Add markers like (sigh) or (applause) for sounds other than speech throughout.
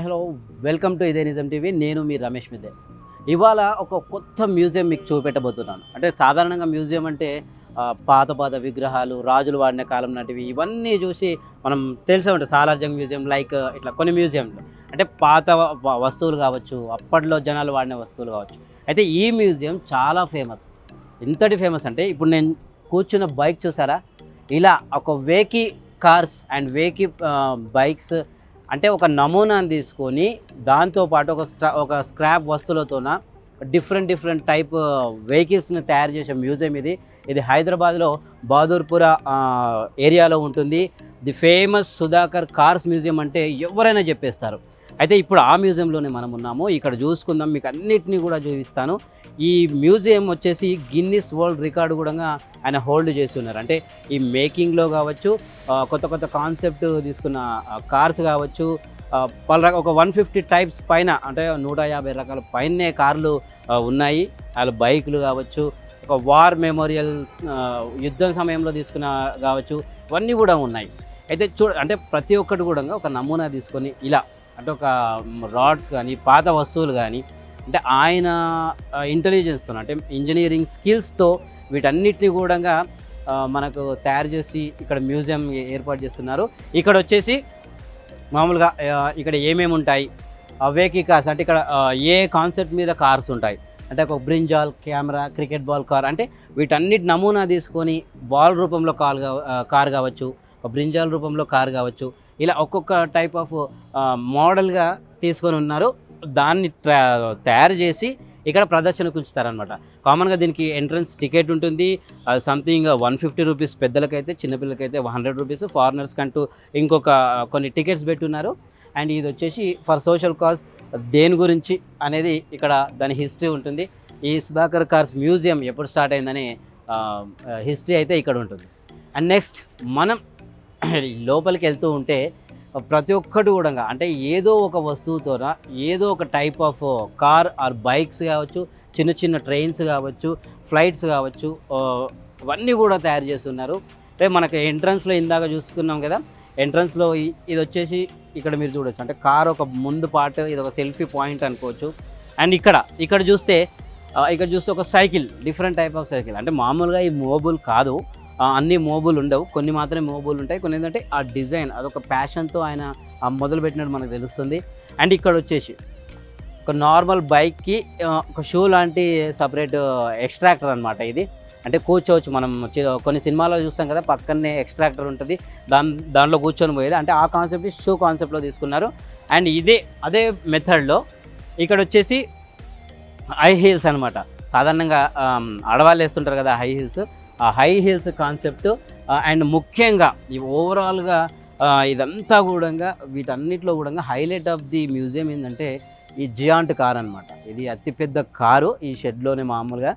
Hi hello. Welcome to ఇదే నిజం TV. నేను మీ రమేష్ మిద్దే. ఇవాళ ఒక కొత్త మ్యూజియం మీకు చూపెట్టబోతున్నాను. అంటే సాధారణంగా మ్యూజియం అంటే పాత పాత విగ్రహాలు రాజులు వాడిన కాలం నాటివి ఇవన్నీ చూసి మనం తెలిసే ఉంటుంది సాలార్జంగ్ మ్యూజియం లైక్ ఇట్లా కొన్ని మ్యూజియంలు. అంటే పాత వస్తువులు కావచ్చు అప్పట్లో జనాలు వాడిన వస్తువులు కావచ్చు. అయితే ఈ మ్యూజియం చాలా ఫేమస్. ఎంతటి ఫేమస్ అంటే ఇప్పుడు నేను కూర్చున్న బైక్ చూసారా? ఇలా ఒక wacky cars and wacky bikes అంటే ఒక నమూనాను తీసుకొని దాంతోపాటు ఒక స్ట్రా ఒక స్క్రాప్ వస్తువులతోన డిఫరెంట్ డిఫరెంట్ టైప్ వెహికల్స్ని తయారు చేసే మ్యూజియం ఇది. ఇది హైదరాబాద్లో బహదూర్పుర ఏరియాలో ఉంటుంది. The famous Sudhakar cars museum అంటే ఎవరైనా చెప్పేస్తారు. అయితే ఇప్పుడు ఆ మ్యూజియంలోనే మనం ఉన్నాము. ఇక్కడ చూసుకుందాం మీకు అన్నిటినీ కూడా చూపిస్తాను. ఈ మ్యూజియం వచ్చేసి గిన్నిస్ వరల్డ్ రికార్డు కూడా ఆయన హోల్డ్ చేసి ఉన్నారు. అంటే ఈ మేకింగ్లో కావచ్చు కొత్త కొత్త కాన్సెప్ట్ తీసుకున్న కార్స్ కావచ్చు పలు ఒక వన్ ఫిఫ్టీ టైప్స్ పైన అంటే నూట యాభై రకాల పైనే కార్లు ఉన్నాయి. వాళ్ళ బైకులు కావచ్చు ఒక వార్ మెమోరియల్ యుద్ధం సమయంలో తీసుకున్న కావచ్చు ఇవన్నీ కూడా ఉన్నాయి. అయితే చూ అంటే ప్రతి ఒక్కటి కూడా ఒక నమూనా తీసుకొని ఇలా అంటే ఒక రాడ్స్ కానీ పాత వస్తువులు కానీ అంటే ఆయన ఇంటెలిజెన్స్తో అంటే ఇంజనీరింగ్ స్కిల్స్తో వీటన్నిటిని కూడా మనకు తయారు చేసి ఇక్కడ మ్యూజియం ఏర్పాటు చేస్తున్నారు. ఇక్కడ వచ్చేసి మామూలుగా ఇక్కడ ఏమేమి ఉంటాయి? అవేకి కార్స్ అంటే ఇక్కడ ఏ కాన్సెప్ట్ మీద కార్స్ ఉంటాయి? అంటే ఒక brinjal camera cricket ball car అంటే వీటన్నిటి నమూనా తీసుకొని బాల్ రూపంలో కాల్ కార్ కావచ్చు ఒక బ్రింజాల్ రూపంలో కార్ కావచ్చు ఇలా ఒక్కొక్క టైప్ ఆఫ్ మోడల్గా తీసుకొని ఉన్నారు. దాన్ని ట్రా తయారు చేసి ఇక్కడ ప్రదర్శనకు ఉంచుతారనమాట కామన్గా దీనికి ఎంట్రన్స్ టికెట్ ఉంటుంది. సంథింగ్ వన్ ఫిఫ్టీ రూపీస్ పెద్దలకైతే చిన్నపిల్లలకైతే హండ్రెడ్ రూపీస్ ఫారినర్స్కి కంటూ ఇంకొక కొన్ని టికెట్స్ పెట్టున్నారు. అండ్ ఇది వచ్చేసి ఫర్ సోషల్ కాజ్ దేని గురించి అనేది ఇక్కడ దాని హిస్టరీ ఉంటుంది. ఈ సుధాకర్ కార్స్ మ్యూజియం ఎప్పుడు స్టార్ట్ అయిందని హిస్టరీ అయితే ఇక్కడ ఉంటుంది. అండ్ నెక్స్ట్ మనం లోపలికి వెళ్తూ ఉంటే ప్రతి ఒక్కటి కూడా అంటే ఏదో ఒక వస్తువుతోన ఏదో ఒక type of car or bikes కావచ్చు చిన్న చిన్న ట్రైన్స్ కావచ్చు ఫ్లైట్స్ కావచ్చు అవన్నీ కూడా తయారు చేస్తున్నారు. అంటే మనకి ఎంట్రన్స్లో ఇందాక చూసుకున్నాం కదా ఎంట్రన్స్లో ఇది వచ్చేసి ఇక్కడ మీరు చూడొచ్చు. అంటే కార్ ఒక ముందు పార్ట్ ఇది ఒక సెల్ఫీ పాయింట్ అనుకోవచ్చు. అండ్ ఇక్కడ ఇక్కడ చూస్తే ఇక్కడ చూస్తే ఒక cycle different type of cycle అంటే మామూలుగా ఈ మోబుల్ కాదు. అన్ని మోబుల్ ఉండవు. కొన్ని మాత్రమే మోబుల్ ఉంటాయి. కొన్ని ఏంటంటే ఆ డిజైన్ అదొక ప్యాషన్తో ఆయన మొదలుపెట్టినట్టు మనకు తెలుస్తుంది. అండ్ ఇక్కడ వచ్చేసి ఒక నార్మల్ బైక్కి ఒక షూ లాంటి సపరేట్ ఎక్స్ట్రాక్టర్ అనమాట ఇది. అంటే కూర్చోవచ్చు మనం కొన్ని సినిమాల్లో చూస్తాం కదా పక్కనే ఎక్స్ట్రాక్టర్ ఉంటుంది. దాని దాంట్లో కూర్చొని పోయేది. అంటే ఆ కాన్సెప్ట్ షూ కాన్సెప్ట్లో తీసుకున్నారు. అండ్ ఇదే అదే మెథడ్లో ఇక్కడ వచ్చేసి హై హీల్స్ అనమాట సాధారణంగా అడవాళ్ళు ఆడవాళ్ళు వేస్తుంటారు కదా హై హీల్స్. ఆ హై హీల్స్ కాన్సెప్ట్ అండ్ ముఖ్యంగా ఈ ఓవరాల్గా ఇదంతా కూడా వీటన్నిటిలో కూడా హైలైట్ ఆఫ్ ది మ్యూజియం ఏంటంటే ఈ జియాంట్ కార్ అనమాట ఇది అతిపెద్ద కారు ఈ షెడ్లోనే మామూలుగా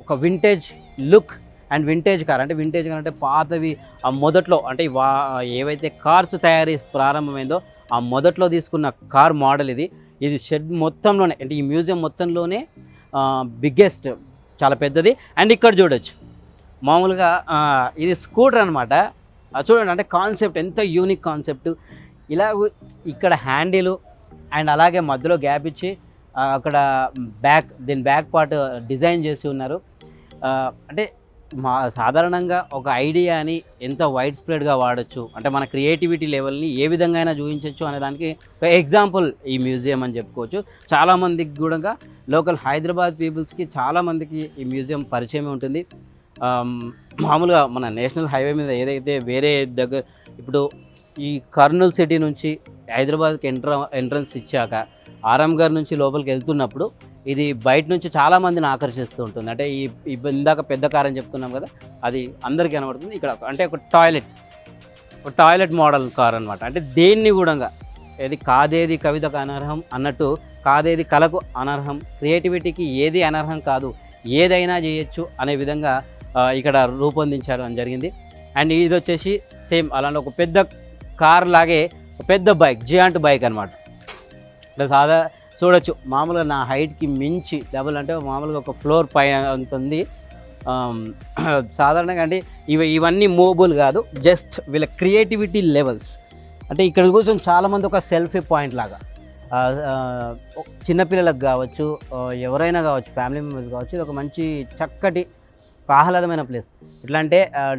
ఒక vintage look and vintage car అంటే వింటేజ్ కార్ అంటే పాతవి ఆ మొదట్లో అంటే వా ఏవైతే కార్స్ తయారీ ప్రారంభమైందో ఆ మొదట్లో తీసుకున్న కార్ మోడల్ ఇది. ఇది షెడ్ మొత్తంలోనే అంటే ఈ మ్యూజియం మొత్తంలోనే బిగ్గెస్ట్ చాలా పెద్దది. అండ్ ఇక్కడ చూడొచ్చు. మామూలుగా ఇది స్కూటర్ అనమాట చూడండి అంటే కాన్సెప్ట్ ఎంత యూనిక్ కాన్సెప్ట్. ఇలా ఇక్కడ హ్యాండిల్ అండ్ అలాగే మధ్యలో గ్యాప్ ఇచ్చి అక్కడ బ్యాక్ దీని బ్యాక్ పార్ట్ డిజైన్ చేసి ఉన్నారు. అంటే మా సాధారణంగా ఒక ఐడియాని ఎంత వైడ్ స్ప్రెడ్గా వాడచ్చు? అంటే మన క్రియేటివిటీ లెవెల్ని ఏ విధంగా అయినా చూపించవచ్చు అనే దానికి ఒక ఎగ్జాంపుల్ ఈ మ్యూజియం అని చెప్పుకోవచ్చు. చాలామందికి కూడా లోకల్ హైదరాబాద్ పీపుల్స్కి చాలామందికి ఈ మ్యూజియం పరిచయమే ఉంటుంది. మామూలుగా మన నేషనల్ హైవే మీద ఏదైతే వేరే దగ్గర ఇప్పుడు ఈ కర్నూలు సిటీ నుంచి హైదరాబాద్కి ఎంట్ర ఎంట్రన్స్ ఇచ్చాక ఆరాంఘర్ నుంచి లోపలికి వెళ్తున్నప్పుడు ఇది బయట నుంచి చాలా మందిని ఆకర్షిస్తూ ఉంటుంది. అంటే ఈ ఇందాక పెద్ద కార్ అని చెప్పుకున్నాం కదా అది అందరికీ కనబడుతుంది. ఇక్కడ అంటే ఒక టాయిలెట్ ఒక టాయిలెట్ మోడల్ కార్ అనమాట అంటే దేన్ని కూడా ఏది కాదేది కవితకు అనర్హం అన్నట్టు కాదేది కళకు అనర్హం క్రియేటివిటీకి ఏది అనర్హం కాదు ఏదైనా చేయొచ్చు అనే విధంగా ఇక్కడ రూపొందించారు అని జరిగింది. అండ్ ఇది వచ్చేసి సేమ్ అలాంటి ఒక పెద్ద కార్ లాగే ఒక పెద్ద బైక్ జియాంట్ బైక్ అనమాట ఇట్లా సాదా చూడొచ్చు. మామూలుగా నా హైట్కి మించి డబుల్ అంటే మామూలుగా ఒక ఫ్లోర్ పైన అంత ఉంది (clears throat) సాధారణంగా అంటే ఇవి ఇవన్నీ మూవబుల్ కాదు జస్ట్ వీళ్ళ క్రియేటివిటీ లెవెల్స్. అంటే ఇక్కడ కూర్చొని చాలామంది ఒక సెల్ఫీ పాయింట్ లాగా. చిన్నపిల్లలకు కావచ్చు ఎవరైనా కావచ్చు ఫ్యామిలీ మెంబర్స్ కావచ్చు ఇది ఒక మంచి చక్కటి ఆహ్లాదమైన ప్లేస్. ఎట్లా అంటే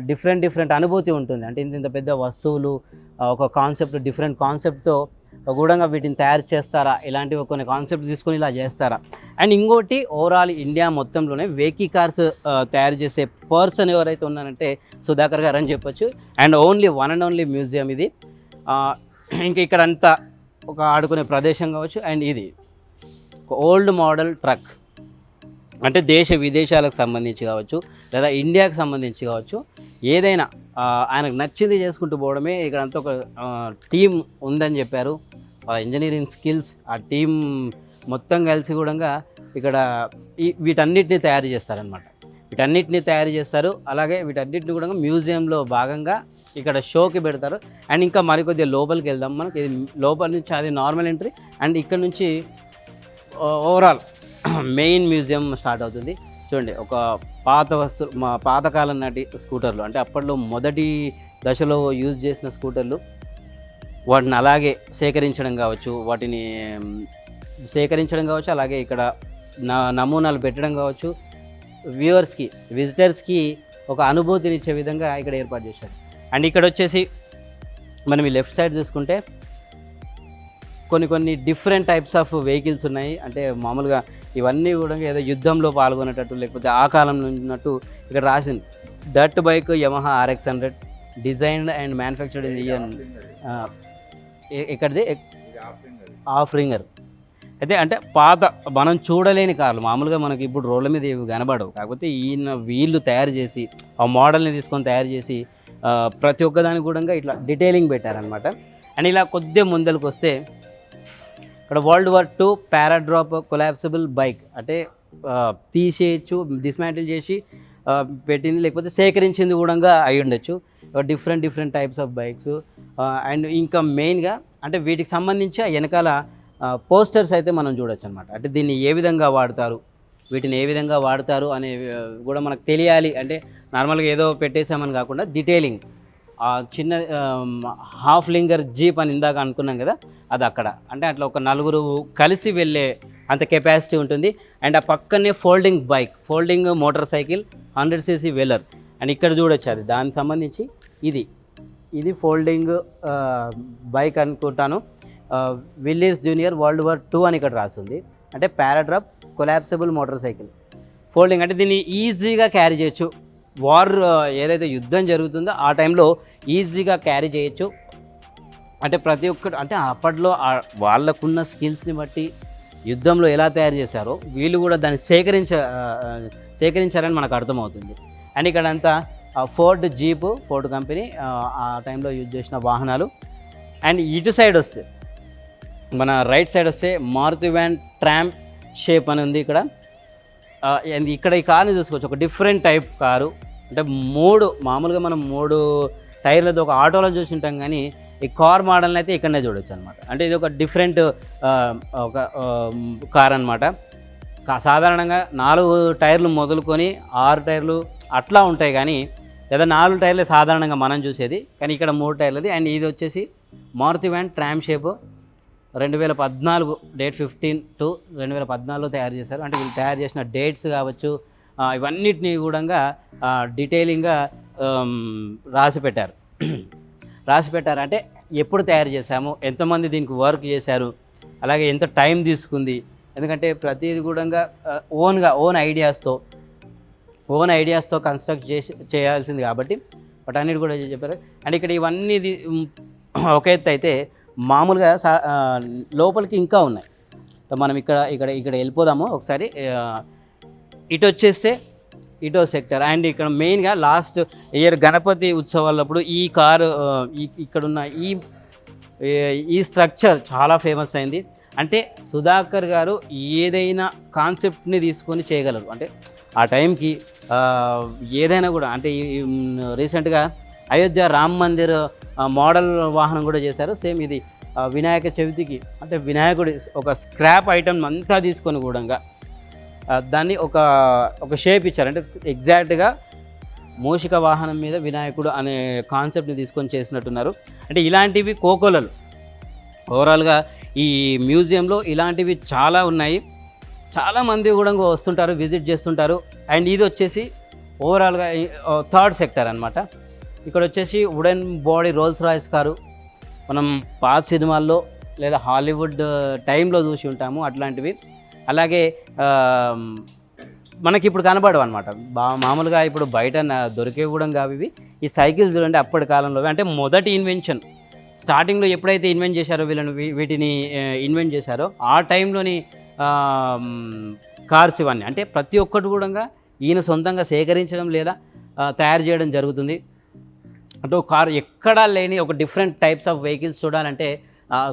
డిఫరెంట్ డిఫరెంట్ అనుభూతి ఉంటుంది. అంటే ఇంత ఇంత పెద్ద వస్తువులు ఒక కాన్సెప్ట్ డిఫరెంట్ కాన్సెప్ట్తో గూఢంగా వీటిని తయారు చేస్తారా? ఇలాంటివి కొన్ని కాన్సెప్ట్ తీసుకొని ఇలా చేస్తారా? అండ్ ఇంకోటి ఓవరాల్ ఇండియా మొత్తంలోనే వెహికీ కార్స్ తయారు చేసే పర్సన్ ఎవరైతే ఉన్నారంటే సుధాకర్ గారు అని చెప్పొచ్చు. And only one and only museum ఇది. ఇంకా ఇక్కడ అంతా ఒక ఆడుకునే ప్రదేశం కావచ్చు. అండ్ ఇది ఓల్డ్ మోడల్ ట్రక్. అంటే దేశ విదేశాలకు సంబంధించి కావచ్చు లేదా ఇండియాకు సంబంధించి కావచ్చు. ఏదైనా ఆయనకు నచ్చింది చేసుకుంటూ పోవడమే ఇక్కడ అంతా ఒక టీం ఉందని చెప్పారు. ఇంజనీరింగ్ స్కిల్స్ ఆ టీం మొత్తం కలిసి కూడా ఇక్కడ వీటన్నిటిని తయారు చేస్తారనమాట వీటన్నిటిని తయారు చేస్తారు. అలాగే వీటన్నిటిని కూడా మ్యూజియంలో భాగంగా ఇక్కడ షోకి పెడతారు. అండ్ ఇంకా మరికొద్దిగా లోపలికి వెళ్దాం మనకి. ఇది లోపల నుంచి అది నార్మల్ ఎంట్రీ. అండ్ ఇక్కడ నుంచి ఓవరాల్ (clears throat) మెయిన్ మ్యూజియం స్టార్ట్ అవుతుంది. చూడండి ఒక పాత వస్తు మా పాతకాలం నాటి స్కూటర్లు. అంటే అప్పట్లో మొదటి దశలో యూజ్ చేసిన స్కూటర్లు వాటిని అలాగే సేకరించడం కావచ్చు వాటిని సేకరించడం కావచ్చు అలాగే ఇక్కడ నా నమూనాలు పెట్టడం కావచ్చు వ్యూవర్స్కి విజిటర్స్కి ఒక అనుభూతినిచ్చే విధంగా ఇక్కడ ఏర్పాటు చేశారు. అండ్ ఇక్కడ వచ్చేసి మనం ఈ లెఫ్ట్ సైడ్ చూసుకుంటే కొన్ని కొన్ని డిఫరెంట్ టైప్స్ ఆఫ్ వెహికల్స్ ఉన్నాయి. అంటే మామూలుగా ఇవన్నీ కూడా ఏదో యుద్ధంలో పాల్గొనేటట్టు లేకపోతే ఆ కాలంలో ఉన్నట్టు ఇక్కడ రాసింది. Dirt bike Yamaha RX hundred designed and manufactured in year ఇక్కడిది of ringer అయితే అంటే పాత మనం చూడలేని కార్లు. మామూలుగా మనకి ఇప్పుడు రోడ్ల మీద ఇవి కనబడవు. కాకపోతే ఈయన వీళ్ళు తయారు చేసి ఆ మోడల్ని తీసుకొని తయారు చేసి ప్రతి ఒక్కదానికి కూడా ఇట్లా డీటెయిలింగ్ పెట్టారనమాట అండ్ ఇలా కొద్దిగా ముందరికి వస్తే ఇక్కడ world war two paradrop collapsible bike అంటే తీసేయచ్చు డిస్మాంటిల్ చేసి పెట్టింది లేకపోతే సేకరించింది కూడా అయి ఉండొచ్చు. Different different types of bikes and ఇంకా మెయిన్గా అంటే వీటికి సంబంధించి వెనకాల పోస్టర్స్ అయితే మనం చూడొచ్చు అనమాట అంటే దీన్ని ఏ విధంగా వాడతారు వీటిని ఏ విధంగా వాడతారు అనే కూడా మనకు తెలియాలి. అంటే నార్మల్గా ఏదో పెట్టేసామని కాకుండా డీటెయిలింగ్ చిన్న హాఫ్ లింగర్ జీప్ అని ఇందాక అనుకున్నాం కదా అది అక్కడ. అంటే అట్లా ఒక నలుగురు కలిసి వెళ్ళే అంత కెపాసిటీ ఉంటుంది. అండ్ ఆ పక్కనే folding bike folding motor cycle hundred CC Vellar and ఇక్కడ చూడొచ్చు అది. దానికి సంబంధించి ఇది. ఇది ఫోల్డింగ్ బైక్ అనుకుంటాను. Villiers junior world war two అని ఇక్కడ రాసింది. అంటే paradrop collapsible motor cycle. Folding అంటే దీన్ని ఈజీగా క్యారీ చేయొచ్చు. వార్ ఏదైతే యుద్ధం జరుగుతుందో ఆ టైంలో ఈజీగా క్యారీ చేయొచ్చు. అంటే ప్రతి ఒక్కటి అంటే అప్పట్లో వాళ్ళకున్న స్కిల్స్ని బట్టి యుద్ధంలో ఎలా తయారు చేశారో వీళ్ళు కూడా దాన్ని సేకరించ సేకరించారని మనకు అర్థమవుతుంది. అండ్ ఇక్కడ అంతా ఫోర్డ్ జీప్ ఫోర్డ్ కంపెనీ ఆ, టైంలో యూజ్ చేసిన వాహనాలు. అండ్ ఇటు సైడ్ వస్తే మన రైట్ సైడ్ వస్తే మారుతి వ్యాన్ ట్రాంప్ షేప్ అని ఉంది ఇక్కడ. ఇక్కడ ఈ కార్ని చూసుకోవచ్చు. ఒక డిఫరెంట్ టైప్ కారు. అంటే మూడు మామూలుగా మనం మూడు టైర్లతో ఒక ఆటోలో చూసి ఉంటాం కానీ ఈ కార్ మోడల్ని అయితే ఇక్కడనే చూడొచ్చు అనమాట అంటే ఇది ఒక డిఫరెంట్ ఒక కార్ అనమాట సాధారణంగా నాలుగు టైర్లు మొదలుకొని ఆరు టైర్లు అట్లా ఉంటాయి కానీ లేదా నాలుగు టైర్లే సాధారణంగా మనం చూసేది. కానీ ఇక్కడ మూడు టైర్లది. అండ్ ఇది వచ్చేసి మారుతి వ్యాన్ ట్రామ్ షేప్. రెండు వేల పద్నాలుగు డేట్ ఫిఫ్టీన్ టు రెండు వేల పద్నాలుగులో తయారు చేశారు. అంటే వీళ్ళు తయారు చేసిన డేట్స్ కావచ్చు ఇవన్నిటినీ ఇవన్నిటిని కూడా డీటెయిలింగ్గా రాసి పెట్టారు రాసి పెట్టారు అంటే ఎప్పుడు తయారు చేశాము ఎంతమంది దీనికి వర్క్ చేశారు అలాగే ఎంత టైం తీసుకుంది ఎందుకంటే ప్రతిది కూడా ఓన్గా ఓన్ ఐడియాస్తో ఓన్ ఐడియాస్తో కన్స్ట్రక్ట్ చేసి చేయాల్సింది కాబట్టి వాటన్నిటి కూడా చెప్పారు. అండ్ ఇక్కడ ఇవన్నీ ఒక ఎత్తు అయితే మామూలుగా సా- లోపలికి ఇంకా ఉన్నాయి. మనం ఇక్కడ ఇక్కడ ఇక్కడ వెళ్ళిపోదాము. ఒకసారి ఇటు వచ్చేస్తే ఇటో సెక్టర్. అండ్ ఇక్కడ మెయిన్గా లాస్ట్ ఇయర్ గణపతి ఉత్సవాలప్పుడు ఈ కారు ఇక్కడున్న ఈ ఈ స్ట్రక్చర్ చాలా ఫేమస్ అయింది. అంటే సుధాకర్ గారు ఏదైనా కాన్సెప్ట్ని తీసుకొని చేయగలరు. అంటే ఆ టైంకి ఏదైనా కూడా అంటే రీసెంట్గా అయోధ్య రామ్ మందిర్ మోడల్ వాహనం కూడా చేశారు. సేమ్ ఇది వినాయక చవితికి అంటే వినాయకుడి ఒక స్క్రాప్ ఐటమ్ అంతా తీసుకొని కూడా దాన్ని ఒక ఒక షేప్ ఇచ్చారు. అంటే ఎగ్జాక్ట్గా మూషిక వాహనం మీద వినాయకుడు అనే కాన్సెప్ట్ని తీసుకొని చేసినట్టున్నారు. అంటే ఇలాంటివి కోకోలలు. ఓవరాల్గా ఈ మ్యూజియంలో ఇలాంటివి చాలా ఉన్నాయి. చాలామంది కూడా వస్తుంటారు విజిట్ చేస్తుంటారు. అండ్ ఇది వచ్చేసి ఓవరాల్గా థర్డ్ సెక్టర్ అనమాట ఇక్కడ వచ్చేసి wooden body Rolls Royce car. మనం పాత సినిమాల్లో లేదా హాలీవుడ్ టైంలో uh, చూసి ఉంటాము అట్లాంటివి. అలాగే మనకి ఇప్పుడు కనబడవు అనమాట బా మామూలుగా ఇప్పుడు బయట నా- దొరికే కూడా కావు ఇవి. ఈ సైకిల్స్ చూడండి అప్పటి కాలంలో అంటే మొదటి ఇన్వెన్షన్ స్టార్టింగ్లో ఎప్పుడైతే ఇన్వెంట్ చేశారో వీళ్ళని వీటిని ఇన్వెంట్ చేశారో ఆ టైంలోని కార్స్ ఇవన్నీ. అంటే ప్రతి ఒక్కటి కూడా ఈయన సొంతంగా సేకరించడం లేదా తయారు చేయడం జరుగుతుంది. అంటే ఒక కార్ ఎక్కడా లేని ఒక డిఫరెంట్ టైప్స్ ఆఫ్ వెహికల్స్ చూడాలంటే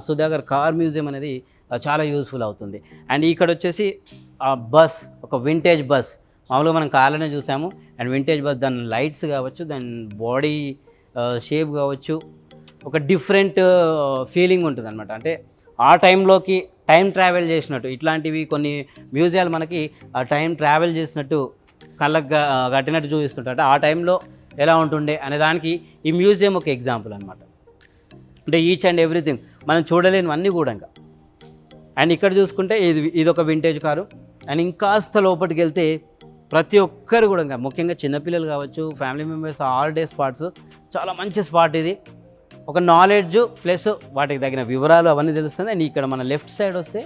సుధాకర్ కార్ మ్యూజియం అనేది చాలా యూస్ఫుల్ అవుతుంది. అండ్ ఇక్కడ వచ్చేసి ఆ బస్ ఒక వింటేజ్ బస్ మామూలుగా మనం కార్లోనే చూసాము. అండ్ వింటేజ్ బస్ దాని లైట్స్ కావచ్చు దాని బాడీ షేప్ కావచ్చు ఒక డిఫరెంట్ ఫీలింగ్ ఉంటుంది అనమాట అంటే ఆ టైంలోకి టైం ట్రావెల్ చేసినట్టు ఇట్లాంటివి కొన్ని మ్యూజియాలు మనకి ఆ టైం ట్రావెల్ చేసినట్టు కళ్ళకు కట్టినట్టు చూపిస్తుంటారు. అంటే ఆ టైంలో ఎలా ఉంటుండే అనే దానికి ఈ మ్యూజియం ఒక ఎగ్జాంపుల్ అనమాట అంటే ఈచ్ అండ్ ఎవ్రీథింగ్ మనం చూడలేనివన్నీ కూడా ఇంకా. అండ్ ఇక్కడ చూసుకుంటే ఇది ఇది ఒక వింటేజ్ కారు. అండ్ ఇంకాస్త లోపలికి వెళ్తే ప్రతి ఒక్కరు కూడా ఇంకా ముఖ్యంగా చిన్నపిల్లలు కావచ్చు family members all day spots చాలా మంచి స్పాట్ ఇది. ఒక నాలెడ్జ్ ప్లస్ వాటికి తగిన వివరాలు అవన్నీ తెలుస్తుంది. అండ్ ఇక్కడ మన లెఫ్ట్ సైడ్ వస్తే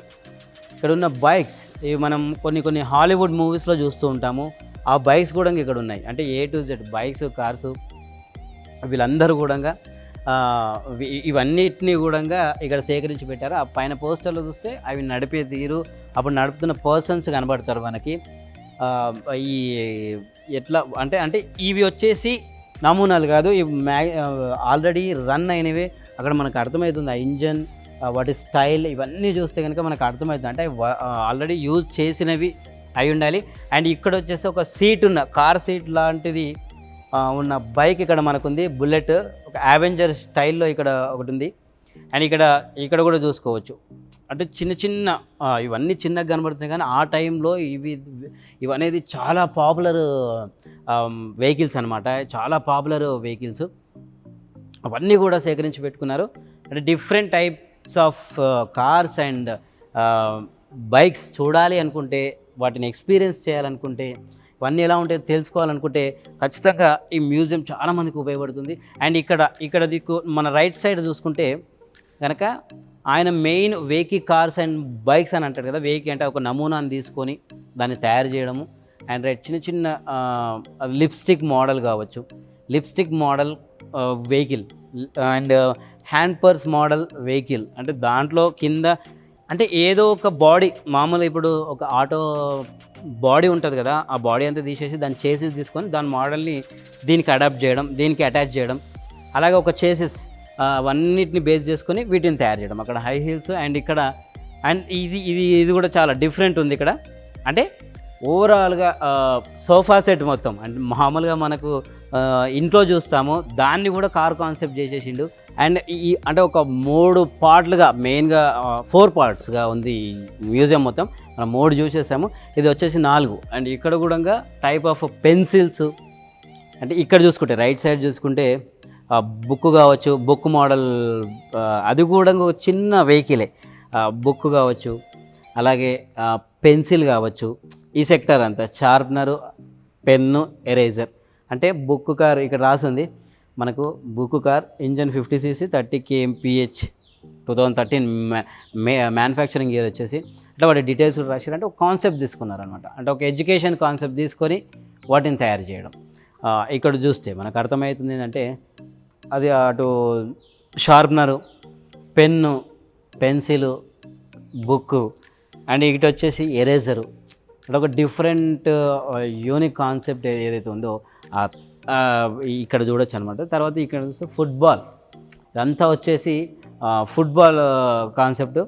ఇక్కడ ఉన్న బైక్స్ ఇవి మనం కొన్ని కొన్ని హాలీవుడ్ మూవీస్లో చూస్తూ ఉంటాము. ఆ బైక్స్ కూడా ఇక్కడ ఉన్నాయి. అంటే A to Z bikes cars వీళ్ళందరూ కూడా ఇవన్నిటిని కూడా ఇక్కడ సేకరించి పెట్టారు. ఆ పైన పోస్టర్లు చూస్తే అవి నడిపే తీరు అప్పుడు నడుపుతున్న పర్సన్స్ కనబడతారు మనకి. ఈ ఎట్లా అంటే అంటే ఇవి వచ్చేసి నమూనాలు కాదు ఇవి మ్యా ఆల్రెడీ రన్ అయినవి. అక్కడ మనకు అర్థమవుతుంది ఆ ఇంజన్ వాటి స్టైల్ ఇవన్నీ చూస్తే కనుక మనకు అర్థమవుతుంది. అంటే ఆల్రెడీ యూజ్ చేసినవి అయి ఉండాలి. అండ్ ఇక్కడ వచ్చేసి ఒక సీట్ ఉన్న కార్ సీట్ లాంటిది ఉన్న బైక్ ఇక్కడ మనకుంది. బుల్లెట్ ఒక అవెంజర్ స్టైల్లో ఇక్కడ ఒకటి ఉంది అండ్ ఇక్కడ ఇక్కడ కూడా చూసుకోవచ్చు. అంటే చిన్న చిన్న ఇవన్నీ చిన్నగా కనబడుతున్నాయి. కానీ ఆ టైంలో ఇవి ఇవనేది చాలా పాపులర్ వెహికల్స్ అనమాట చాలా పాపులర్ వెహికల్స్. అవన్నీ కూడా సేకరించి పెట్టుకున్నారు. అంటే different types of cars and bikes చూడాలి అనుకుంటే వాటిని ఎక్స్పీరియన్స్ చేయాలనుకుంటే ఇవన్నీ ఎలా ఉంటాయో తెలుసుకోవాలనుకుంటే ఖచ్చితంగా ఈ మ్యూజియం చాలామందికి ఉపయోగపడుతుంది. అండ్ ఇక్కడ ఇక్కడ దిక్కు మన రైట్ సైడ్ చూసుకుంటే కనుక ఆయన main vehicle cars and bikes అని అంటారు కదా వెహికీ అంటే ఒక నమూనాను తీసుకొని దాన్ని తయారు చేయడము. అండ్ రైట్ చిన్న చిన్న లిప్స్టిక్ మోడల్ కావచ్చు. Lipstick model vehicle. And hand purse model vehicle. అంటే దాంట్లో కింద అంటే ఏదో ఒక బాడీ మామూలు ఇప్పుడు ఒక ఆటో బాడీ ఉంటుంది కదా ఆ బాడీ అంతా తీసేసి దాని చేసెస్ తీసుకొని దాని మోడల్ని దీనికి అడాప్ట్ చేయడం దీనికి అటాచ్ చేయడం అలాగే ఒక చేసెస్ అవన్నిటిని బేస్ చేసుకొని వీటిని తయారు చేయడం. అక్కడ హై హీల్స్ అండ్ ఇక్కడ అండ్ ఇది ఇది ఇది కూడా చాలా డిఫరెంట్ ఉంది ఇక్కడ. అంటే ఓవరాల్గా సోఫా సెట్ మొత్తం అంటే మామూలుగా మనకు ఇంట్లో చూస్తాము దాన్ని కూడా కార్ కాన్సెప్ట్ చేసేసిండు. అండ్ ఈ అంటే ఒక మూడు పార్ట్లుగా మెయిన్గా ఫోర్ పార్ట్స్గా ఉంది ఈ మ్యూజియం మొత్తం. మనం మూడు చూసేసాము. ఇది వచ్చేసి నాలుగు. అండ్ ఇక్కడ కూడా టైప్ ఆఫ్ పెన్సిల్స్. అంటే ఇక్కడ చూసుకుంటే రైట్ సైడ్ చూసుకుంటే బుక్ కావచ్చు బుక్ మోడల్ అది కూడా ఒక చిన్న వెహికలే. బుక్ కావచ్చు అలాగే పెన్సిల్ కావచ్చు ఈ సెక్టర్ అంతా. Sharpener pen eraser. అంటే బుక్ కారు ఇక్కడ రాసింది మనకు book car engine fifty CC thirty KMPH two thousand thirteen manufacturing year వచ్చేసి అంటే వాటి డీటెయిల్స్ కూడా రాశారు అంటే ఒక కాన్సెప్ట్ తీసుకున్నారనమాట అంటే ఒక ఎడ్యుకేషన్ కాన్సెప్ట్ తీసుకొని వాటిని తయారు చేయడం. ఇక్కడ చూస్తే మనకు అర్థమవుతుంది ఏంటంటే అది అటు sharpener pen pencil book and ఇటు వచ్చేసి ఎరేజరు. అంటే ఒక డిఫరెంట్ యూనిక్ కాన్సెప్ట్ ఏదైతే ఉందో ఆ, ఇక్కడ చూడొచ్చు అనమాట తర్వాత ఇక్కడ చూస్తే ఫుట్బాల్. ఇదంతా వచ్చేసి ఫుట్బాల్ కాన్సెప్ట్.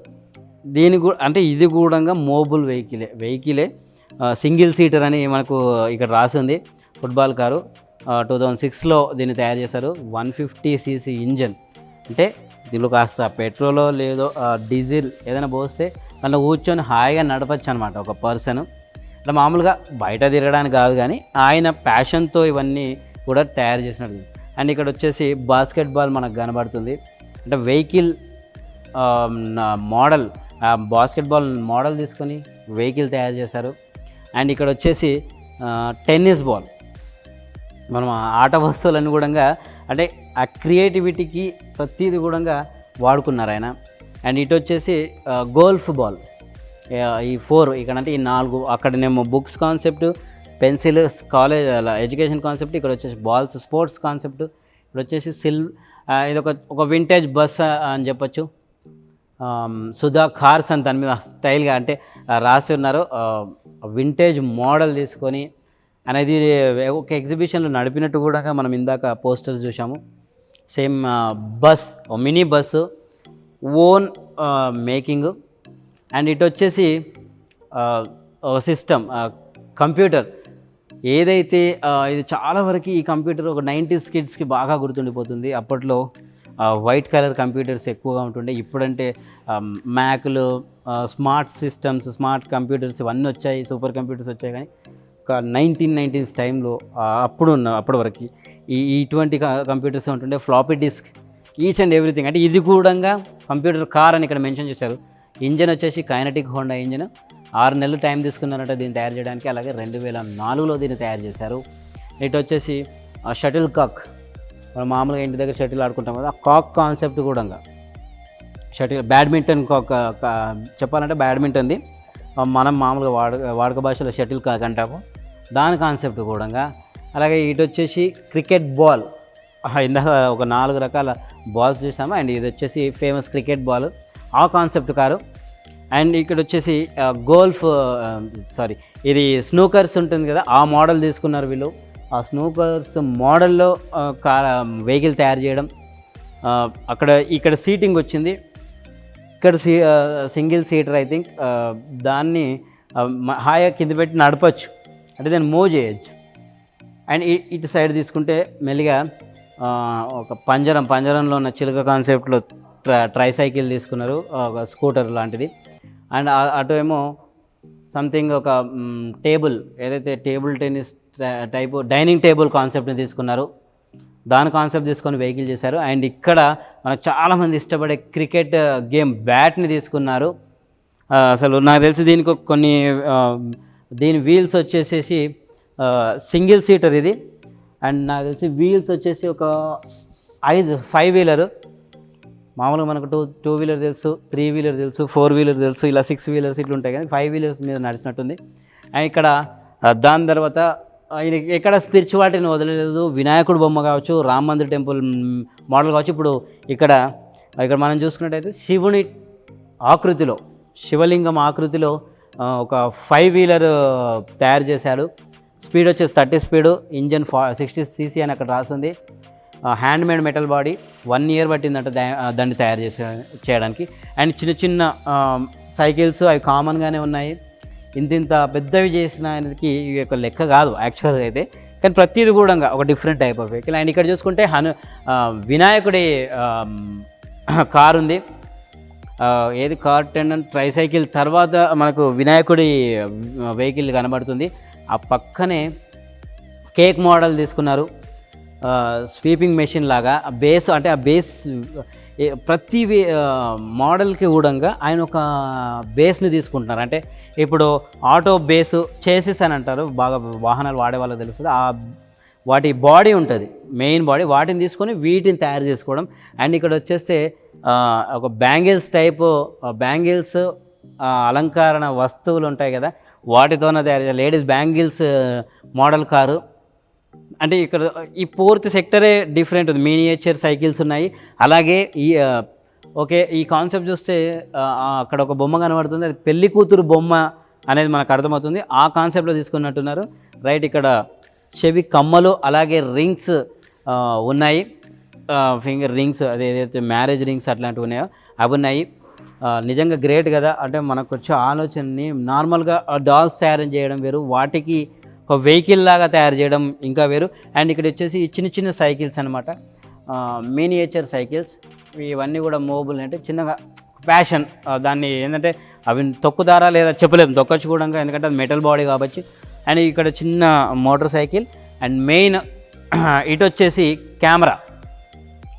దీని కూడా అంటే ఇది కూడా మోబుల్ వెహికలే వెహికలే. సింగిల్ సీటర్ అని మనకు ఇక్కడ రాసింది. Football car. టూ థౌజండ్ సిక్స్లో దీన్ని తయారు చేశారు. One fifty CC engine. అంటే దీనిలో కాస్త పెట్రోలో లేదో డీజిల్ ఏదైనా పోస్తే దాంట్లో కూర్చొని హాయిగా నడపచ్చు అనమాట ఒక పర్సన్. అంటే మామూలుగా బయట తిరగడానికి కాదు కానీ ఆయన ప్యాషన్తో ఇవన్నీ కూడా తయారు చేసినట్టు. అండ్ ఇక్కడ వచ్చేసి బాస్కెట్బాల్ మనకు కనబడుతుంది. అంటే వెహికల్ మోడల్ బాస్కెట్బాల్ మోడల్ తీసుకొని వెహికల్ తయారు చేశారు. అండ్ ఇక్కడ వచ్చేసి టెన్నిస్ బాల్. మనం ఆట వస్తువులన్నీ కూడా అంటే ఆ క్రియేటివిటీకి ప్రతిదీ కూడా వాడుకున్నారు ఆయన. అండ్ ఇటు వచ్చేసి గోల్ఫ్ బాల్. ఈ ఫోర్ ఇక్కడ అంటే ఈ నాలుగు అక్కడనేమో బుక్స్ కాన్సెప్ట్ పెన్సిల్ కాలేజ్ అలా ఎడ్యుకేషన్ కాన్సెప్ట్ ఇక్కడ వచ్చేసి బాల్స్ స్పోర్ట్స్ కాన్సెప్ట్ ఇక్కడ వచ్చేసి సిల్ ఇది ఒక ఒక వింటేజ్ బస్ అని చెప్పొచ్చు. సుధా కార్స్ అని దాని మీద స్టైల్గా అంటే రాసి ఉన్నారు. వింటేజ్ మోడల్ తీసుకొని అనేది ఒక ఎగ్జిబిషన్లో నడిపినట్టు కూడా మనం ఇందాక పోస్టర్స్ చూసాము same bus mini bus own making. And ఇటు వచ్చేసి సిస్టమ్ కంప్యూటర్. ఏదైతే ఇది చాలా వరకు ఈ కంప్యూటర్ ఒక నైంటీస్ కిడ్స్కి బాగా గుర్తుండిపోతుంది. అప్పట్లో వైట్ కలర్ కంప్యూటర్స్ ఎక్కువగా ఉంటుండే. ఇప్పుడంటే మ్యాక్లు స్మార్ట్ సిస్టమ్స్ స్మార్ట్ కంప్యూటర్స్ ఇవన్నీ వచ్చాయి సూపర్ కంప్యూటర్స్ వచ్చాయి. కానీ ఒక నైన్టీన్ నైన్టీన్స్ టైంలో అప్పుడు ఉన్న అప్పటి వరకు ఈ ఇటువంటి కంప్యూటర్స్ ఉంటుండే floppy disk each and everything. అంటే ఇది కూడా కంప్యూటర్ కార్ అని ఇక్కడ మెన్షన్ చేశారు. ఇంజన్ వచ్చేసి కైనటిక్ హోండా ఇంజన్. ఆరు నెలలు టైం తీసుకున్నారంట దీన్ని తయారు చేయడానికి. అలాగే రెండు వేల నాలుగులో దీన్ని తయారు చేశారు. ఇటు వచ్చేసి షటిల్ కాక్. మనం మామూలుగా ఇంటి దగ్గర షటిల్ ఆడుకుంటాం కదా ఆ కాక్ కాన్సెప్ట్ కూడా షటిల్ బ్యాడ్మింటన్ కాక్ కా- చెప్పాలంటే బ్యాడ్మింటన్ది మనం మామూలుగా వాడ వాడుక భాషలో షటిల్ కాక్ అంటాము. దాని కాన్సెప్ట్ కూడా అలాగే ఇటు వచ్చేసి క్రికెట్ బాల్. ఇందాక ఒక నాలుగు రకాల బాల్స్ చూసాము? అండ్ ఇది వచ్చేసి ఫేమస్ క్రికెట్ బాల్. ఆ కాన్సెప్ట్ కారు. అండ్ ఇక్కడ వచ్చేసి గోల్ఫ్ సారీ ఇది స్నూకర్స్ ఉంటుంది కదా ఆ మోడల్ తీసుకున్నారు వీళ్ళు. ఆ స్నూకర్స్ మోడల్లో కార్ వెహికల్ తయారు చేయడం అక్కడ ఇక్కడ సీటింగ్ వచ్చింది. ఇక్కడ సీ సింగిల్ సీటర్ ఐ థింక్ దాన్ని హాయిగా కింద పెట్టి నడపచ్చు. అంటే దాన్ని మూవ్ చేయొచ్చు. అండ్ ఇ- ఇటు సైడ్ తీసుకుంటే మెల్లిగా ఒక పంజరం పంజరంలో ఉన్న చిలుక కాన్సెప్ట్లో ట్రై ట్రై సైకిల్ తీసుకున్నారు ఒక స్కూటర్ లాంటిది. అండ్ అటు ఏమో సంథింగ్ ఒక టేబుల్ ఏదైతే table tennis type dining table కాన్సెప్ట్ని తీసుకున్నారు. దాని కాన్సెప్ట్ తీసుకొని వెహికల్ చేశారు. అండ్ ఇక్కడ మనకు చాలామంది ఇష్టపడే క్రికెట్ గేమ్ బ్యాట్ని తీసుకున్నారు. అసలు నాకు తెలిసి దీనికి కొన్ని దీని వీల్స్ వచ్చేసేసి సింగిల్ సీటర్ ఇది. అండ్ నాకు తెలిసి వీల్స్ వచ్చేసి ఒక ఐదు ఫైవ్ వీలరు. మామూలుగా మనకు టూ టూ వీలర్ తెలుసు త్రీ వీలర్ తెలుసు ఫోర్ వీలర్ తెలుసు ఇలా సిక్స్ వీలర్స్ ఇట్లా ఉంటాయి కానీ ఫైవ్ వీలర్స్ మీద నడిచినట్టుంది. అండ్ ఇక్కడ దాని తర్వాత ఆయన ఎక్కడ స్పిరిచువాలిటీని వదలలేదు వినాయకుడు బొమ్మ కావచ్చు రామ్ మందిర్ టెంపుల్ మోడల్ కావచ్చు. ఇప్పుడు ఇక్కడ ఇక్కడ మనం చూసుకున్నట్టయితే శివుని ఆకృతిలో శివలింగం ఆకృతిలో ఒక ఫైవ్ వీలర్ తయారు చేశాడు. స్పీడ్ వచ్చేసి థర్టీ స్పీడ్ ఇంజన్ ఫా సిక్స్టీ సీసీ అని అక్కడ రాసింది. Handmade metal body. One year పట్టిందంట దాన్ని తయారు చేసే చేయడానికి. అండ్ చిన్న చిన్న సైకిల్స్ అవి కామన్గానే ఉన్నాయి. ఇంత ఇంత పెద్దవి చేసిన ఆయనకి ఇవి ఒక లెక్క కాదు యాక్చువల్గా అయితే. కానీ ప్రతిది కూడా ఒక different type of vehicle and ఇక్కడ చూసుకుంటే హను వినాయకుడి కార్ ఉంది. ఏది కార్ టెన్ ట్రై సైకిల్ తర్వాత మనకు వినాయకుడి వెహికల్ కనబడుతుంది. ఆ పక్కనే కేక్ మోడల్ తీసుకున్నారు. స్వీపింగ్ మెషిన్ లాగా బేస్ అంటే ఆ బేస్ ప్రతి మోడల్కి కూడా ఆయన ఒక బేస్ని తీసుకుంటున్నారు. అంటే ఇప్పుడు ఆటో బేస్ చేసిస్ అని అంటారు. బాగా వాహనాలు వాడే వాళ్ళకి తెలుస్తుంది. ఆ వాటి బాడీ ఉంటుంది. Main body. వాటిని తీసుకొని వీటిని తయారు చేసుకోవడం. అండ్ ఇక్కడ వచ్చేస్తే ఒక బ్యాంగిల్స్ టైపు బ్యాంగిల్స్ అలంకరణ వస్తువులు ఉంటాయి కదా. వాటితోనే తయారు లేడీస్ బ్యాంగిల్స్ మోడల్ కారు. అంటే ఇక్కడ ఈ ఫోర్త్ సెక్టరే డిఫరెంట్ ఉంది. మినియేచర్ సైకిల్స్ ఉన్నాయి. అలాగే ఈ ఓకే ఈ కాన్సెప్ట్ చూస్తే అక్కడ ఒక బొమ్మ కనబడుతుంది. అది పెళ్ళి కూతురు బొమ్మ అనేది మనకు అర్థమవుతుంది. ఆ కాన్సెప్ట్లో తీసుకున్నట్టున్నారు. రైట్ ఇక్కడ చెవి కమ్మలు అలాగే రింగ్స్ ఉన్నాయి. ఫింగర్ రింగ్స్ అదే ఏదైతే మ్యారేజ్ రింగ్స్ అట్లాంటివి ఉన్నాయో అవి ఉన్నాయి. నిజంగా గ్రేట్ కదా. అంటే మనకు వచ్చే ఆలోచనని నార్మల్గా డాల్స్ తయారు చేయడం వేరు. వాటికి ఒక వెహికల్ లాగా తయారు చేయడం ఇంకా వేరు. అండ్ ఇక్కడ వచ్చేసి చిన్న చిన్న సైకిల్స్ అనమాట మినియేచర్ సైకిల్స్. ఇవన్నీ కూడా మూవబుల్ అంటే చిన్నగా ప్యాషన్. దాన్ని ఏంటంటే అవి తొక్కుదారా లేదా చెప్పలేము తొక్కచ్చు కూడా ఎందుకంటే అది మెటల్ బాడీ కాబట్టి. అండ్ ఇక్కడ చిన్న మోటార్ సైకిల్. అండ్ మెయిన్ (clears throat) ఇటు వచ్చేసి కెమెరా.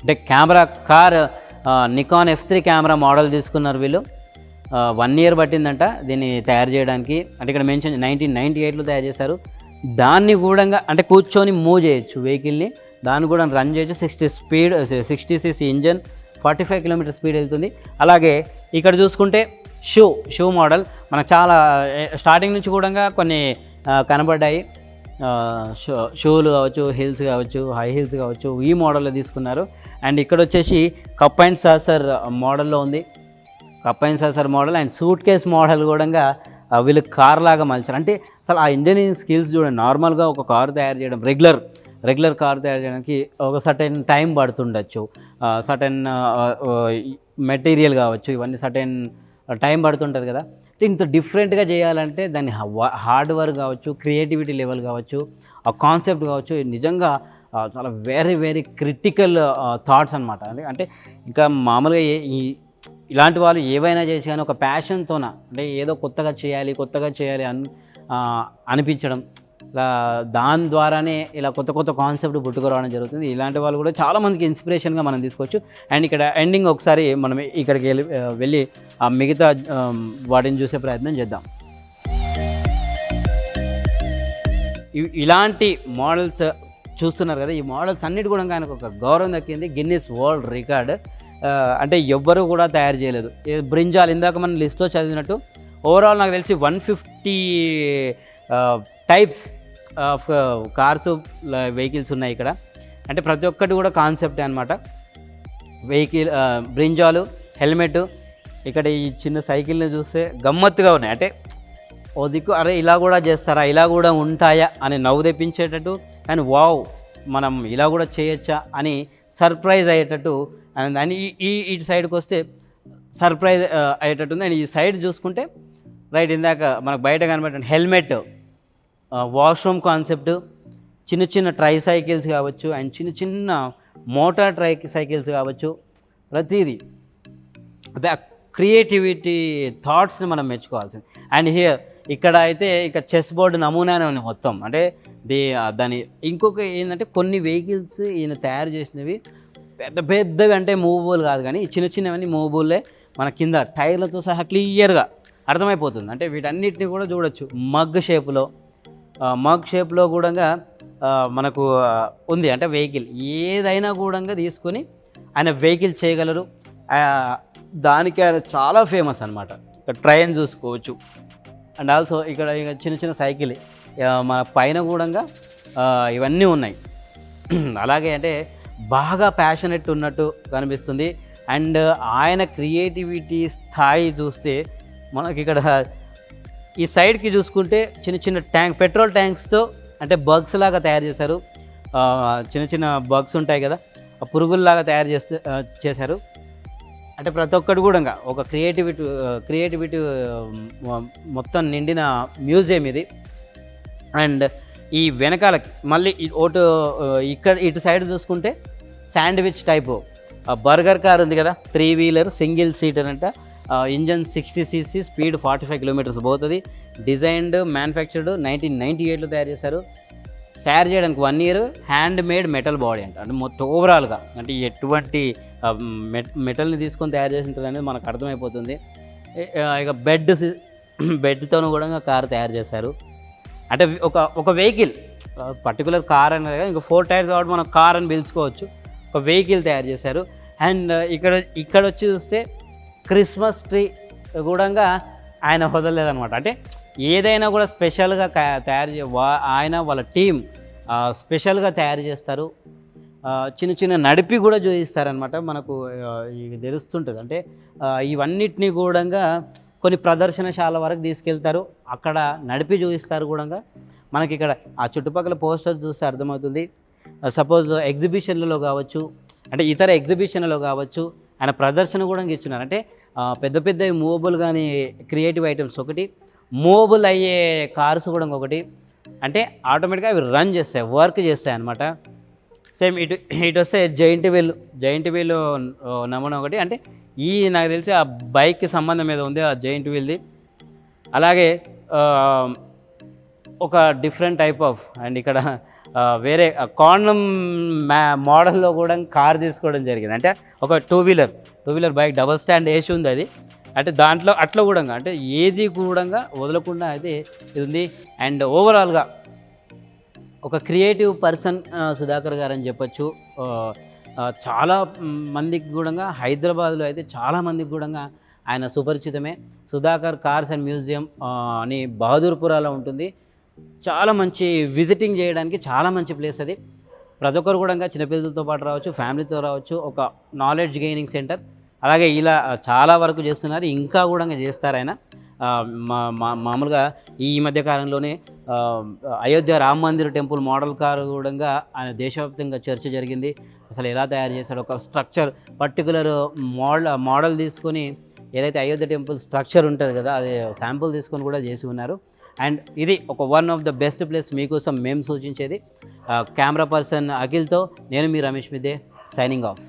అంటే camera car Nikon F three camera model తీసుకున్నారు వీళ్ళు. వన్ ఇయర్ పట్టిందంట దీన్ని తయారు చేయడానికి. అంటే ఇక్కడ మెన్షన్ నైన్టీన్ నైంటీ ఎయిట్లో తయారు చేశారు. దాన్ని కూడా అంటే కూర్చొని మూవ్ చేయొచ్చు వెహికల్ని. దాన్ని కూడా రన్ చేయొచ్చు. Sixty speed sixty CC engine forty five kilometer speed వెళ్తుంది. అలాగే ఇక్కడ చూసుకుంటే షూ షూ మోడల్ మనకు చాలా స్టార్టింగ్ నుంచి కూడా కొన్ని కనబడ్డాయి. షూ షూలు కావచ్చు హిల్స్ కావచ్చు హై హిల్స్ కావచ్చు ఈ మోడల్లో తీసుకున్నారు. అండ్ ఇక్కడ వచ్చేసి కప్ అండ్ సాసర్ మోడల్లో ఉంది. Cup and saucer model and suitcase model కూడా వీళ్ళు కార్ లాగా మలిచారు. అంటే అసలు ఆ ఇంజనీరింగ్ స్కిల్స్ చూడండి నార్మల్గా ఒక కార్ తయారు చేయడం రెగ్యులర్ రెగ్యులర్ కార్ తయారు చేయడానికి ఒక సర్టెన్ టైం పడుతుండొచ్చు. సర్టెన్ మెటీరియల్ కావచ్చు ఇవన్నీ సర్టెన్ టైం పడుతుంటుంది కదా. ఇంత డిఫరెంట్గా చేయాలంటే దాన్ని హార్డ్ వర్క్ కావచ్చు క్రియేటివిటీ లెవెల్ కావచ్చు ఆ కాన్సెప్ట్ కావచ్చు నిజంగా చాలా వెరీ వెరీ క్రిటికల్ థాట్స్ అనమాట అంటే ఇంకా మామూలుగా ఈ ఇలాంటి వాళ్ళు ఏవైనా చేసి కానీ ఒక ప్యాషన్తోన అంటే ఏదో కొత్తగా చేయాలి కొత్తగా చేయాలి అన్ అనిపించడం ఇలా దాని ద్వారానే ఇలా కొత్త కొత్త కాన్సెప్ట్ పుట్టుకురావడం జరుగుతుంది. ఇలాంటి వాళ్ళు కూడా చాలామందికి ఇన్స్పిరేషన్గా మనం తీసుకోవచ్చు. అండ్ ఇక్కడ ఎండింగ్ ఒకసారి మనం ఇక్కడికి వెళ్ళి వెళ్ళి ఆ మిగతా వాటిని చూసే ప్రయత్నం చేద్దాం. ఇ- ఇలాంటి మోడల్స్ చూస్తున్నారు కదా ఈ మోడల్స్ అన్నిటి కూడా ఆయనకు ఒక గౌరవం దక్కింది. గిన్నిస్ వరల్డ్ రికార్డ్ అంటే ఎవ్వరు కూడా తయారు చేయలేదు. బ్రింజాల్ ఇందాక మనం లిస్ట్లో చదివినట్టు ఓవరాల్ నాకు తెలిసి one fifty types of cars vehicles ఉన్నాయి ఇక్కడ. అంటే ప్రతి ఒక్కటి కూడా కాన్సెప్టే అనమాట వెహికల్ బ్రింజాలు హెల్మెట్ ఇక్కడ ఈ చిన్న సైకిల్ని చూస్తే గమ్మత్తుగా ఉన్నాయి. అంటే ఓ దిక్కు అరే ఇలా కూడా చేస్తారా ఇలా కూడా ఉంటాయా అని నవ్వు తెప్పించేటట్టు అండ్ వావ్ మనం ఇలా కూడా చేయొచ్చా? అని సర్ప్రైజ్ అయ్యేటట్టు అండ్ అని ఈ- ఈ ఇటు సైడ్కి వస్తే సర్ప్రైజ్ అయ్యేటట్టు ఉంది. అండ్ ఈ సైడ్ చూసుకుంటే రైట్ ఇందాక మనకు బయట కనబడిన హెల్మెట్ వాష్రూమ్ కాన్సెప్ట్ చిన్న చిన్న ట్రై సైకిల్స్ కావచ్చు అండ్ చిన్న చిన్న మోటార్ ట్రై సైకిల్స్ కావచ్చు. ప్రతిదీ అదే క్రియేటివిటీ థాట్స్ని మనం మెచ్చుకోవాల్సింది. అండ్ హియర్ ఇక్కడ అయితే ఇక చెస్ బోర్డు నమూనానే ఉంది మొత్తం. అంటే దే దాని ఇంకొక ఏంటంటే కొన్ని వెహికల్స్ ఈయన తయారు చేసినవి పెద్ద పెద్దవి అంటే మూవబుల్ కాదు కానీ ఈ చిన్న చిన్నవన్నీ మూవబుల్లే మన కింద టైర్లతో సహా క్లియర్గా అర్థమైపోతుంది. అంటే వీటన్నిటిని కూడా చూడొచ్చు. మగ్ షేప్లో మగ్ షేప్లో కూడా మనకు ఉంది. అంటే వెహికల్ ఏదైనా కూడా తీసుకొని ఆయన వెహికల్ చేయగలరు. దానికి ఆయన చాలా ఫేమస్ అనమాట ట్రైన్ చూసుకోవచ్చు. అండ్ ఆల్సో ఇక్కడ ఇక చిన్న చిన్న సైకిల్ మన పైన కూడా ఇవన్నీ ఉన్నాయి. (clears throat) అలాగే అంటే బాగా ప్యాషనెట్ ఉన్నట్టు కనిపిస్తుంది. అండ్ ఆయన క్రియేటివిటీ స్థాయి చూస్తే మనకి ఇక్కడ ఈ సైడ్కి చూసుకుంటే చిన్న చిన్న ట్యాంక్ పెట్రోల్ ట్యాంక్స్తో అంటే బగ్స్ లాగా తయారు చేశారు. చిన్న చిన్న బగ్స్ ఉంటాయి కదా ఆ పురుగుల్లాగా తయారు చేస్తే చేశారు. అంటే ప్రతి ఒక్కటి కూడా ఒక క్రియేటివిటీ క్రియేటివిటీ మొత్తం నిండిన మ్యూజియం ఇది. అండ్ ఈ వెనకాలకి మళ్ళీ ఓటు ఇక్కడ ఇటు సైడ్ చూసుకుంటే శాండ్విచ్ టైపు బర్గర్ కార్ ఉంది కదా త్రీ వీలర్ సింగిల్ సీటర్ అంట. Engine sixty CC speed forty five kilometers పోతుంది. డిజైన్డ్ మ్యానుఫ్యాక్చర్డ్ నైన్టీన్ నైంటీ ఎయిట్లో తయారు చేశారు. తయారు చేయడానికి one year hand made metal body అంట. అంటే మొత్తం ఓవరాల్గా అంటే ఎటువంటి మెటల్ని తీసుకొని తయారు చేసింటుంది అనేది మనకు అర్థమైపోతుంది. ఇక బెడ్ బెడ్తోనూ (clears throat) కూడా కారు తయారు చేశారు. అంటే ఒక ఒక వెహికల్ పర్టికులర్ కార్ అనేది ఇంకా ఫోర్ టైర్స్ కాబట్టి మనం కార్ అని పిలుచుకోవచ్చు. ఒక వెహికల్ తయారు చేశారు. అండ్ ఇక్కడ ఇక్కడ వచ్చి చూస్తే క్రిస్మస్ ట్రీ కూడా ఆయన వదలలేదనమాట అంటే ఏదైనా కూడా స్పెషల్గా తయారు చే వా- ఆయన వాళ్ళ టీం స్పెషల్గా తయారు చేస్తారు. చిన్న చిన్న నడిపి కూడా చూపిస్తారనమాట మనకు ఇది తెలుస్తుంటుంది. అంటే ఇవన్నిటిని కూడా కొన్ని ప్రదర్శనశాల వరకు తీసుకెళ్తారు. అక్కడ నడిపి చూపిస్తారు కూడా మనకి ఇక్కడ ఆ చుట్టుపక్కల పోస్టర్ చూస్తే అర్థమవుతుంది. సపోజ్ ఎగ్జిబిషన్లలో కావచ్చు అంటే ఇతర ఎగ్జిబిషన్లలో కావచ్చు ఆయన ప్రదర్శన కూడా ఇచ్చున్నారు అంటే పెద్ద పెద్ద మూవబుల్ కానీ క్రియేటివ్ ఐటమ్స్ ఒకటి మూవబుల్ అయ్యే కార్స్ కూడా ఒకటి అంటే ఆటోమేటిక్గా అవి రన్ చేస్తాయి వర్క్ చేస్తాయి అన్నమాట. సేమ్ ఇటు ఇటు వస్తే జైంట్ వీల్ జైంట్ వీల్ నమూనా ఒకటి. అంటే ఈ నాకు తెలిసి ఆ బైక్కి సంబంధం ఏదో ఉంది ఆ జైంట్ వీల్ది అలాగే ఒక డిఫరెంట్ టైప్ ఆఫ్ అండ్ ఇక్కడ వేరే కాండం మ్యా మోడల్లో కూడా కార్ తీసుకోవడం జరిగింది. అంటే ఒక two wheeler two wheeler bike double stand వేసి ఉంది అది. అంటే దాంట్లో అట్లా కూడా అంటే ఏది కూడా వదలకుండా అయితే ఇది ఉంది. అండ్ ఓవరాల్గా ఒక క్రియేటివ్ పర్సన్ సుధాకర్ గారు అని చెప్పొచ్చు చాలా మందికి కూడా హైదరాబాద్లో అయితే చాలా మందికి కూడా ఆయన సుపరిచితమే. సుధాకర్ కార్స్ అండ్ మ్యూజియం అని బహదూర్పురాలో ఉంటుంది. చాలా మంచి విజిటింగ్ చేయడానికి చాలా మంచి ప్లేస్ అది. ప్రతి ఒక్కరు కూడా చిన్నపిల్లలతో పాటు రావచ్చు ఫ్యామిలీతో రావచ్చు. ఒక నాలెడ్జ్ గెయినింగ్ సెంటర్. అలాగే ఇలా చాలా వరకు చేస్తున్నారు. ఇంకా కూడా చేస్తారు ఆయన. మా మా- మామూలుగా ఈ మధ్య కాలంలోనే Ayodhya Rama Mandir temple model car కూడా ఆయన దేశవ్యాప్తంగా చర్చ జరిగింది. అసలు ఎలా తయారు చేశాడు ఒక స్ట్రక్చర్ పర్టికులర్ మోడల్ మోడల్ తీసుకొని ఏదైతే అయోధ్య టెంపుల్ స్ట్రక్చర్ ఉంటుంది కదా అది శాంపుల్ తీసుకొని కూడా చేసి ఉన్నారు. అండ్ ఇది ఒక one of the best place మీకోసం మేము సూచించేది. కెమెరా పర్సన్ అఖిల్తో నేను మీ రమేష్ మిదే సైనింగ్ ఆఫ్.